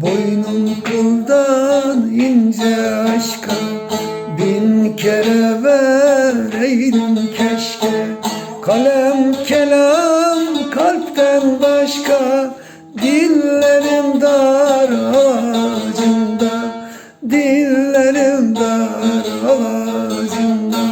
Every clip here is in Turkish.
Boynum kıldan ince aşka Bin kere vereydim keşke. Kalem kelam kalpten başka Dillerim dar ağacında Dillerim dar ağacında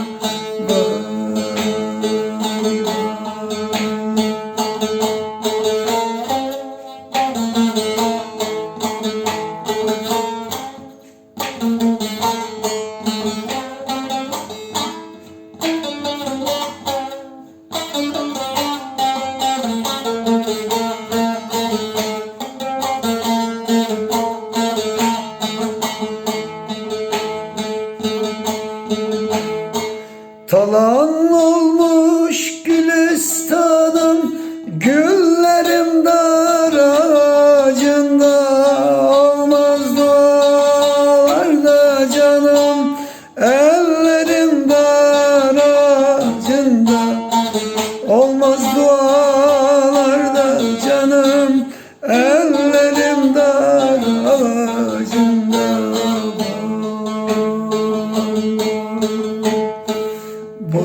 Talan olmuş gülistanım Güllerim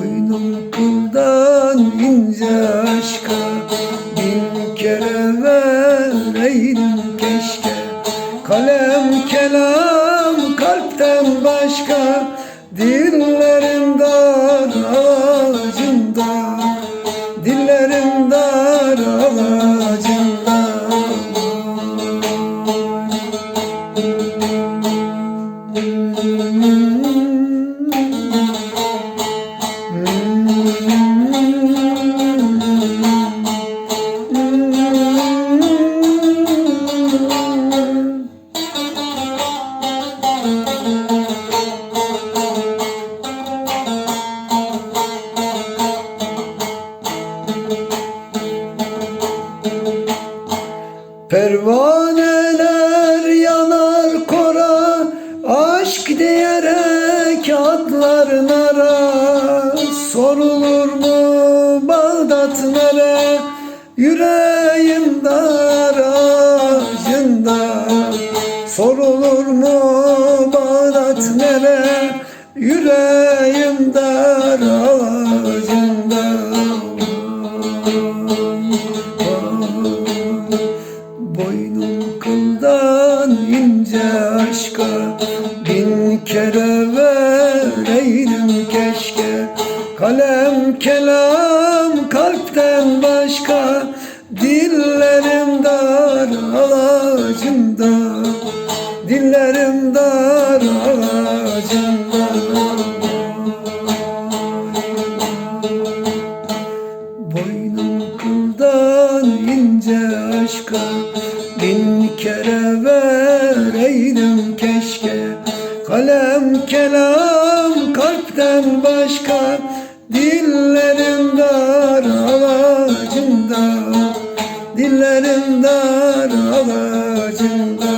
Boynum kıldan ince aşka. Bin kere vereydim keşke. Kalem kelam kalpten başka. Dillerim Pervaneler yanar kora Aşk diyerek atlar nara Sorulur mu Bağdat nere? Yüreğim dar ağacında Sorulur mu Bağdat nere? Yüreğim dar Boynum kıldan ince aşka Bin kere vereydim keşke. Kalem kelam kalpten başka Dillerim dar ağacımda. Dillerim dar ağacımda. Boynum kıldan ince aşka kere vereydim keşke. Kalem kelam kalpten başka Dillerim dar ağacında Dillerim dar ağacında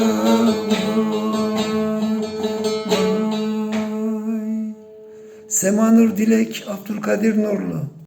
Vay. Semanur Dilek Abdülkadir Nurlu